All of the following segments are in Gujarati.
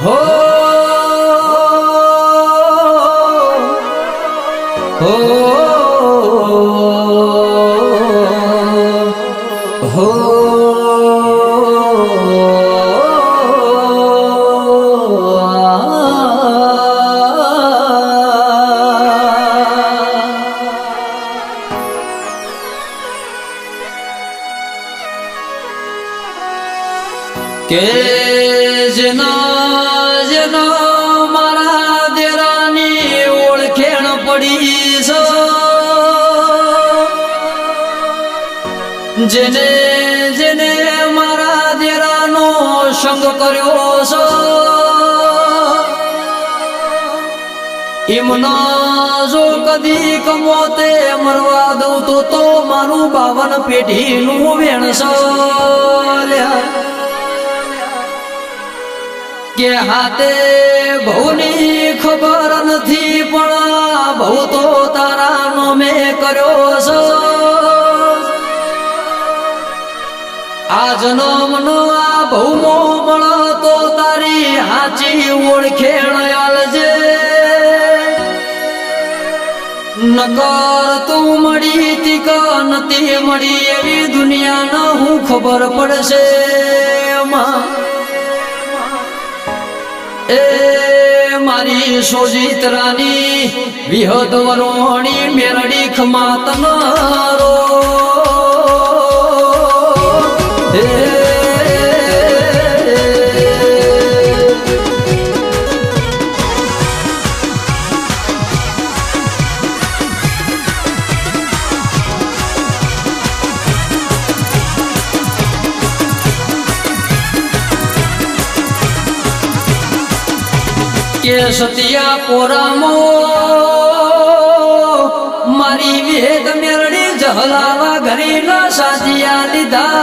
હો હો હો કે જેના ઓળખેણ પડી છે. જેને જેને મારા દેરાનો સંગ કર્યો છો. એમના જો કદી કમોતે મરવા દઉં તો તો મારું બાવન પેઢીનું વેણસો કે હાથે બહુની ખબર નથી પણ બહુ તો તારાનો મેં કર્યો છો. આ જન્મનો આ બહુમો પણ તો તારી હાચી ઓળખેણ આલજે. નકર તું મળી તીક નથી મળી એવી દુનિયાનો હું ખબર પડશે. માં એ મારી સોજિત્રાની વિહદ વરોણી મેરડી ખમા કે સતિયા પોરામો મારી વેદ મેરડી જહલાવા ઘરી ન સાજિયા લીધા.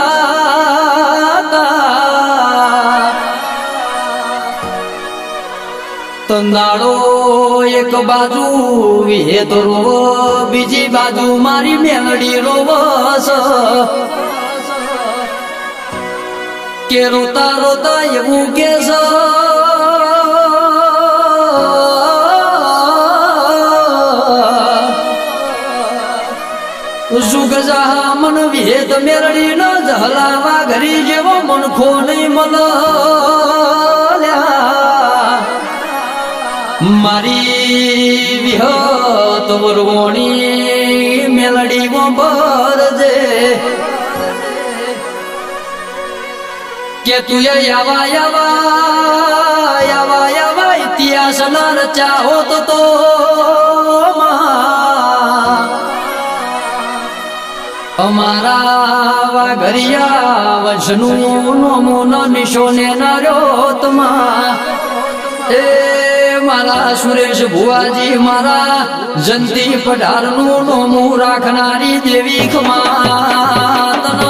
તંદાળો એક બાજુ, વેદ રોવો, બીજી બાજુ મારી મેલડી રોવસ. કે રોતા રોતા એવું કે વિહેત મેરડી ન જહલાવા ઘરી જેવો મનખો નહીં મલ મારી વિહત વરવોણી મેલડી બરજે કે તું યાવા યાવા યાવા યાવા ઇતિહાસ ન રચાહો તો તો અમારા વાઘરિયા વંશનું નોમું ન નિશોને નાર્યો એ મારા સુરેશ ભુવાજી, મારા જંતી પઢારનું નોમું રાખનારી દેવી ખમા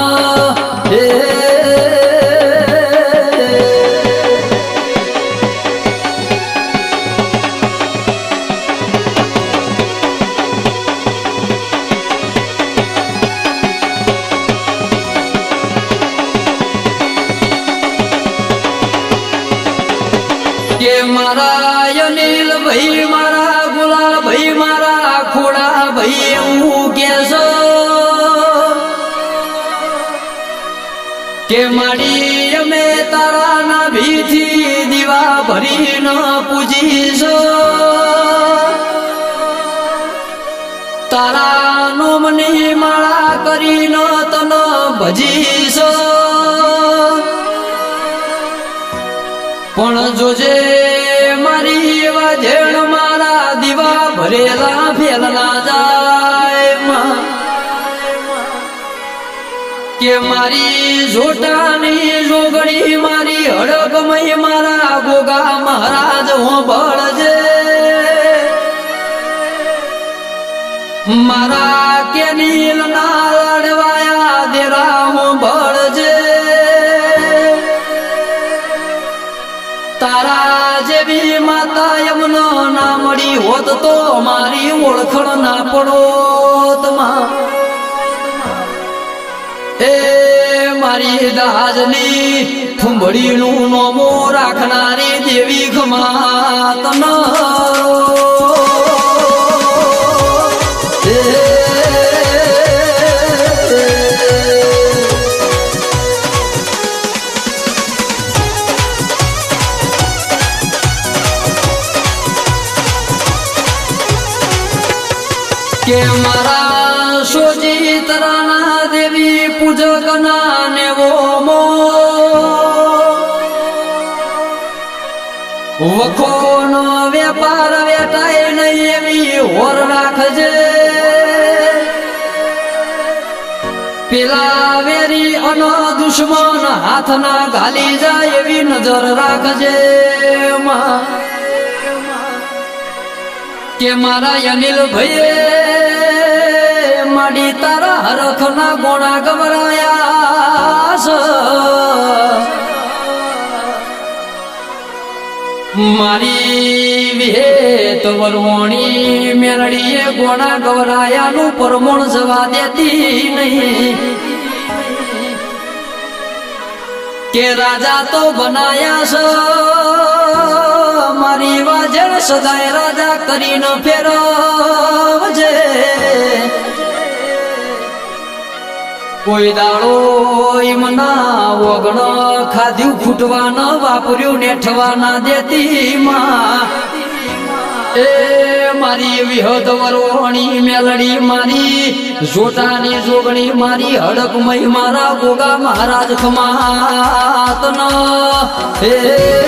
કે મારા અનિલ ભાઈ, મારા ગુલા ભાઈ, મારા ખોડા ભાઈ એવું કે કે મારી અમે તારા ના ભીથી દીવા ભરી ન પૂજીશ? તારા નોમની માળા કરી ન તન ભજીશ? પણ જોજે જેણ મારા દીવા ભરેલા ભેલના જાય કે મારી જોટાની જોગણી મારી હડકમય મારા ગોગા મહારાજ, હું બળજે મારા કે નીલ ના માતા એમનો ના મળી હોત તો મારી ઓળખણ ના પડો એ મારી દાજની થુંબડીનું નોમો રાખનારી દેવી ખમા કે મારા સોજી તરાના દેવી પૂજક ના નેવો મો. વખો નો વેપાર વેટાય નહીં એવી હોર રાખજે. પેલા વેરી અનો દુશ્મન હાથ ના ઘાલી જાય એવી નજર રાખજે માં. કે મારા અનિલ ભાઈએ માડી તારા હરખ ના ગોણા ગવરાયા છે. મારી વિહેત વરવણી મેરડીએ ગોણા ગવરાયાનું પરમણ જવા દેતી નહીં. કે રાજા તો બનાયા છો. મારી વાજણ સદાય રાજા કરીને ફેરવજે. કોઈ દાડો એમના વગણ ખાધ્યું ખૂટવા ન વાપર્યું નેઠવા ના દેતી માં એ મારી વિહદ વરોણી મેલડી મારી, જોટાની જોગણી મારી, હડકમય મારા ગોગા મહારાજ ખમાતન. હે